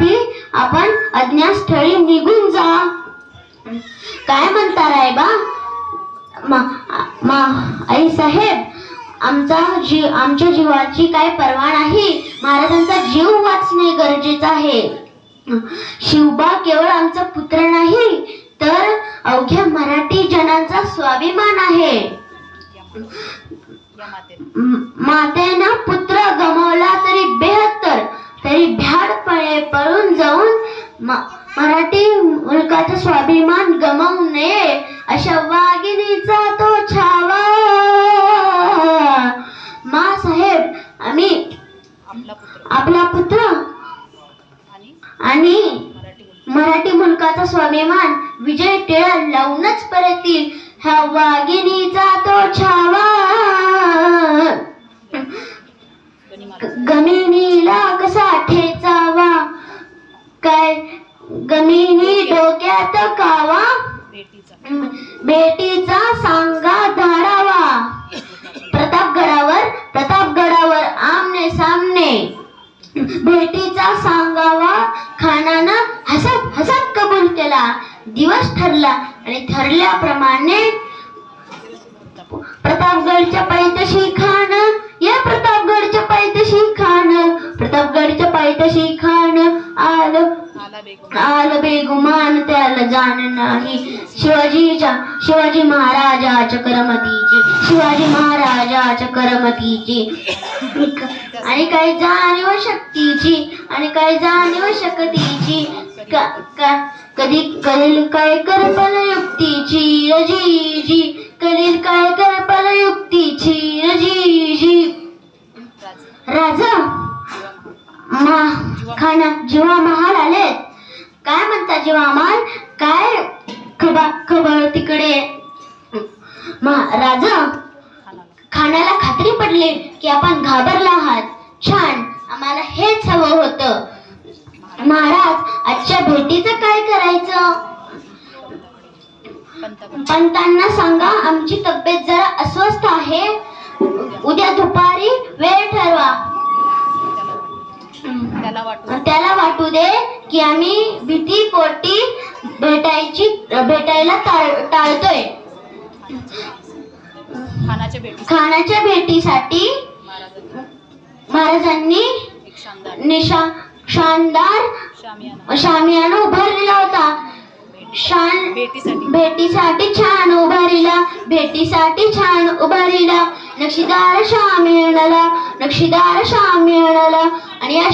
दर्शनासाठी आपण अज्ञास्थळी निघून जा. काय म्हणता रायबा? मा मा आई साहेब आमचा जीव आमच्या जीवाची काय पर्वा नाही. महाराजांचा जीव वाचणे गरजेचं आहे. शिवबा केवळ आमचा पुत्र नाही तर अवघ्या मराठी जनांचा स्वाभिमान आहे. मातेनं पुत्र मराठी मुलकाचा स्वाभिमान गमावू नये अशा वाघिणीचा तो छावा. मा साहेब आम्ही आपला पुत्र. आणि? मराठी मुलकाचा स्वाभिमान विजय टिळा लावूनच परत येईल ह्या वाघिणीचा तो छावा. गमिनी डोक्यात कावा. बेटीचा. सांगा धाडावा प्रतापगडावर प्रतापगडावर आमने सामने भेटीचा सांगावा. खानानं हसत हसत कबूल केला. दिवस ठरला आणि ठरल्याप्रमाणे प्रतापगडच्या पायथ्याशी खान या प्रतापगडच्या पायथ्याशी खान प्रतापगडच्या पायथ्याशी खान आलं. आलं बेगुमान त्याला जाण नाही. शिवाजीच्या शिवाजी महाराजाच्या करमतीची शिवाजी महाराजाच्या करमतीची आणि काही जाणीव शक्तीची आणि काही जाणीव शक्तीची. का का कधी करील काय करपल युक्तीची रजीजी. करील काय करपल युक्तीची रजीजी. राजा? राजा खाना जीवा महाल आलेत काय म्हणता जीवा महाल काय? खबा खबर तिकडे. राजा खानाला खाण्याला खात्री पडली की आपण घाबरला आहात. छान आम्हाला हेच हवं होतं. महाराज आजच्या भेटीचं काय करायचं? पंतांना सांगा आमची तब्येत जरा अस्वस्थ आहे. उद्या दुपारी त्याला वाटू दे. की आम्ही भीती पोटी भेटायची भेटायला टाळ- टाळतोय. खाण्याच्या भेटीसाठी. महाराजांनी निशा शानदार शामियाना. उभारलेला होता. शान भेटीसाठी छान उभारीला भेटीसाठी छान उभारीला. नक्षीदार शामियानाला नक्षीदार शामियानाला. आणि या